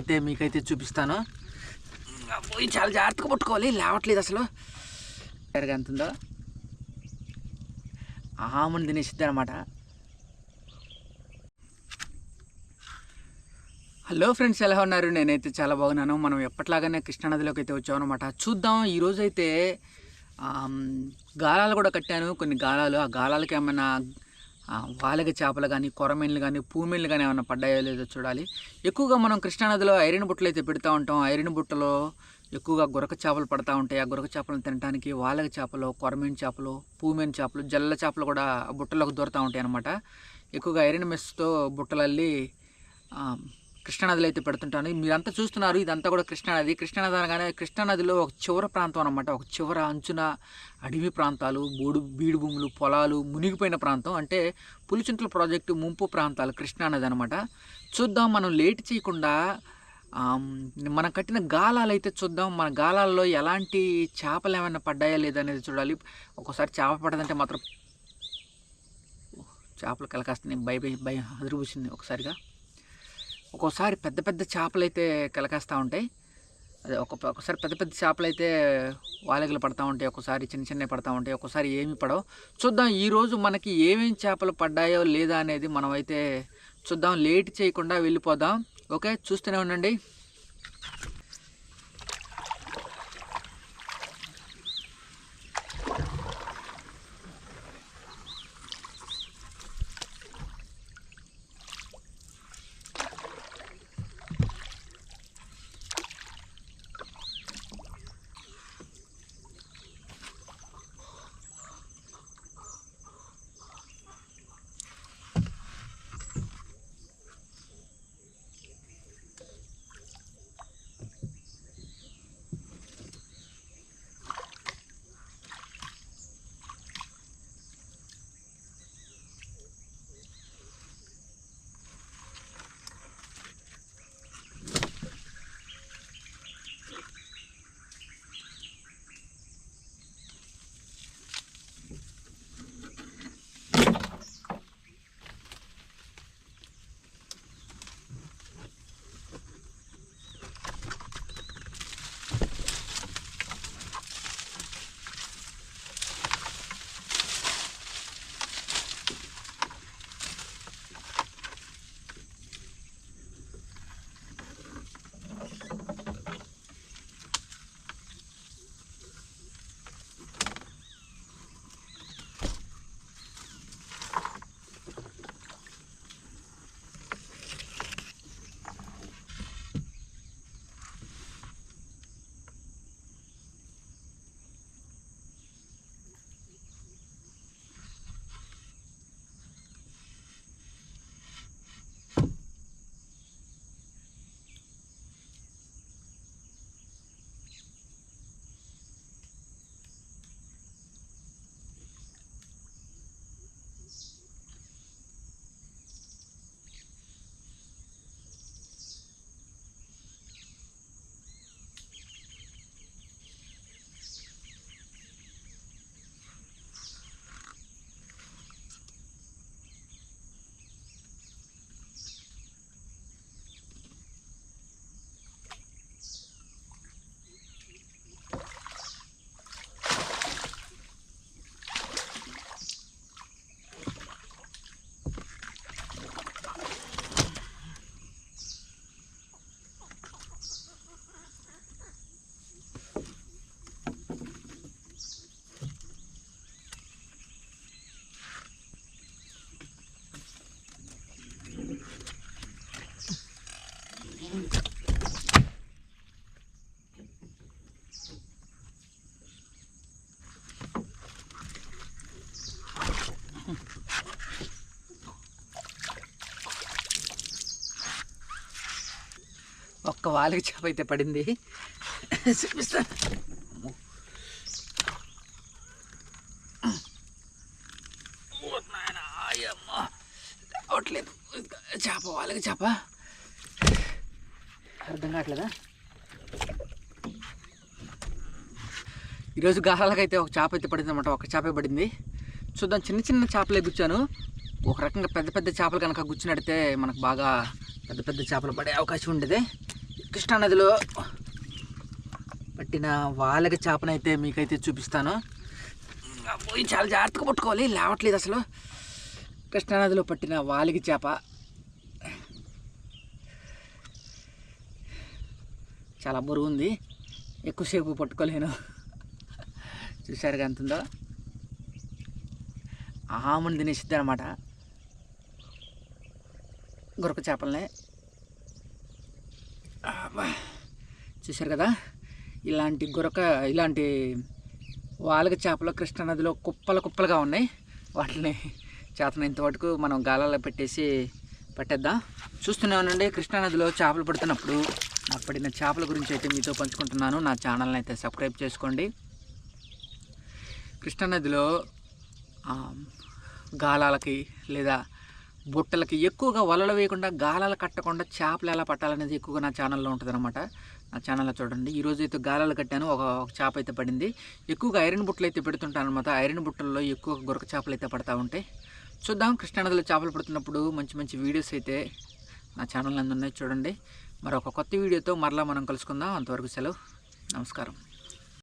అయితే మీకైతే చూపిస్తాను. పోయి చాలా జాగ్రత్తగా పట్టుకోవాలి లేవట్లేదు అసలు. సరిగా ఎంత ఉందో ఆముని తినేసిద్ది అనమాట హలో ఫ్రెండ్స్ ఎలా ఉన్నారు? నేనైతే చాలా బాగున్నాను. మనం ఎప్పట్లాగానే కృష్ణానదిలోకి అయితే వచ్చామన్నమాట చూద్దాం ఈరోజు అయితే గాలాలు కూడా కట్టాను. కొన్ని గాలాలు ఆ గాలాలకి ఏమైనా వాలగ చేపలు కానీ కొరమీన్లు కానీ పూమీన్లు కానీ ఏమైనా పడ్డాయో లేదో చూడాలి. ఎక్కువగా మనం కృష్ణానదిలో ఐరన్ బుట్టలు అయితే పెడతా ఉంటాం. ఐరన్ బుట్టలో ఎక్కువగా గురక చేపలు పడతా ఉంటాయి. ఆ గురక చేపలను తినడానికి వాలగ చేపలు కొరమీన్ చేపలు పూమీన్ చేపలు జల్ల చేపలు కూడా ఆ బుట్టలోకి దూరుతూ ఉంటాయి అన్నమాట ఎక్కువగా ఐరన్ మెస్తో బుట్టలల్లి కృష్ణానదిలో అయితే పెడుతుంటాను మీరంతా చూస్తున్నారు ఇదంతా కూడా కృష్ణానది. కృష్ణానది అనగానే కృష్ణానదిలో ఒక చివర ప్రాంతం అనమాట ఒక చివర అంచున అడవి ప్రాంతాలు బోడు బీడు భూములు పొలాలు మునిగిపోయిన ప్రాంతం. అంటే పులిచింతల ప్రాజెక్టు ముంపు ప్రాంతాలు కృష్ణానది అనమాట చూద్దాం మనం లేట్ చేయకుండా మనం కట్టిన గాలాలు అయితే చూద్దాం. మన గాలాల్లో ఎలాంటి చేపలు ఏమైనా పడ్డాయా లేదా అనేది చూడాలి. ఒక్కోసారి చేప పడదంటే మాత్రం చేపలు కలకాస్తున్నాయి. భయ భయ భయం అదిరిపోసింది ఒకసారిగా. ఒక్కోసారి పెద్ద పెద్ద చేపలు అయితే కలకేస్తూ ఉంటాయి. అదే ఒక ఒకసారి పెద్ద పెద్ద చేపలు అయితే వాలగలు పడతా ఉంటాయి. ఒక్కోసారి చిన్న చిన్నవి పడతా ఉంటాయి. ఒక్కోసారి ఏమి పడవు. చూద్దాం ఈరోజు మనకి ఏమేమి చేపలు పడ్డాయో లేదా అనేది మనం అయితే చూద్దాం. లేట్ చేయకుండా వెళ్ళిపోదాం. ఓకే? చూస్తూనే ఉండండి. ఒక్క వాలికి చేప అయితే పడింది. చూపిస్తాను. రావట్లేదు. చేప వాళ్ళకి చేప. అర్థం కావట్లేదా? ఈరోజు గాలాలకైతే ఒక చేప అయితే పడింది అనమాట ఒక చేపే పడింది. చూద్దాం చిన్న చిన్న చేపలే గుచ్చాను. ఒక రకంగా పెద్ద పెద్ద చేపలు కనుక గుచ్చినడితే మనకు బాగా పెద్ద పెద్ద చేపలు పడే అవకాశం ఉండేది. కృష్ణానదిలో పట్టిన వాళ్ళకి చేపనైతే మీకైతే చూపిస్తాను. పోయి చాలా జాగ్రత్తగా పట్టుకోవాలి లేవట్లేదు అసలు. కృష్ణానదిలో పట్టిన వాలికి చేప. చాలా బరువు ఉంది ఎక్కువసేపు పట్టుకోలేను. చూశారు ఎంత ఉందో ఆమని తినేసిద్ది అనమాట గురక చేపలనే. చూశారు కదా? ఇలాంటి గురక ఇలాంటి వాలక చేపలు కృష్ణానదిలో కుప్పలు కుప్పలుగా ఉన్నాయి. వాటిని చేతనంత వరకు మనం గాలాల్లో పెట్టేసి పట్టేద్దాం. చూస్తూనే ఉండండి కృష్ణానదిలో చేపలు పడుతున్నప్పుడు నాకు పడిన చేపల గురించి అయితే మీతో పంచుకుంటున్నాను. నా ఛానల్ని అయితే సబ్స్క్రైబ్ చేసుకోండి. కృష్ణానదిలో గాలాలకి లేదా బుట్టలకి ఎక్కువగా వలలు వేయకుండా గాలాలు కట్టకుండా చేపలు ఎలా పట్టాలనేది ఎక్కువగా నా ఛానల్లో ఉంటుంది అనమాట నా ఛానల్లో చూడండి. ఈరోజు అయితే గాలాలు కట్టాను. ఒక చేప అయితే పడింది. ఎక్కువగా ఐరన్ బుట్టలు అయితే పెడుతుంటాను అనమాట ఐరన్ బుట్టల్లో ఎక్కువ గురక చేపలు అయితే పడతా ఉంటాయి. చూద్దాం. కృష్ణానదిలో చేపలు పడుతున్నప్పుడు మంచి మంచి వీడియోస్ అయితే నా ఛానల్ అందున్నాయి చూడండి. మరొక కొత్త వీడియోతో మరలా మనం కలుసుకుందాం. అంతవరకు సెలవు. నమస్కారం.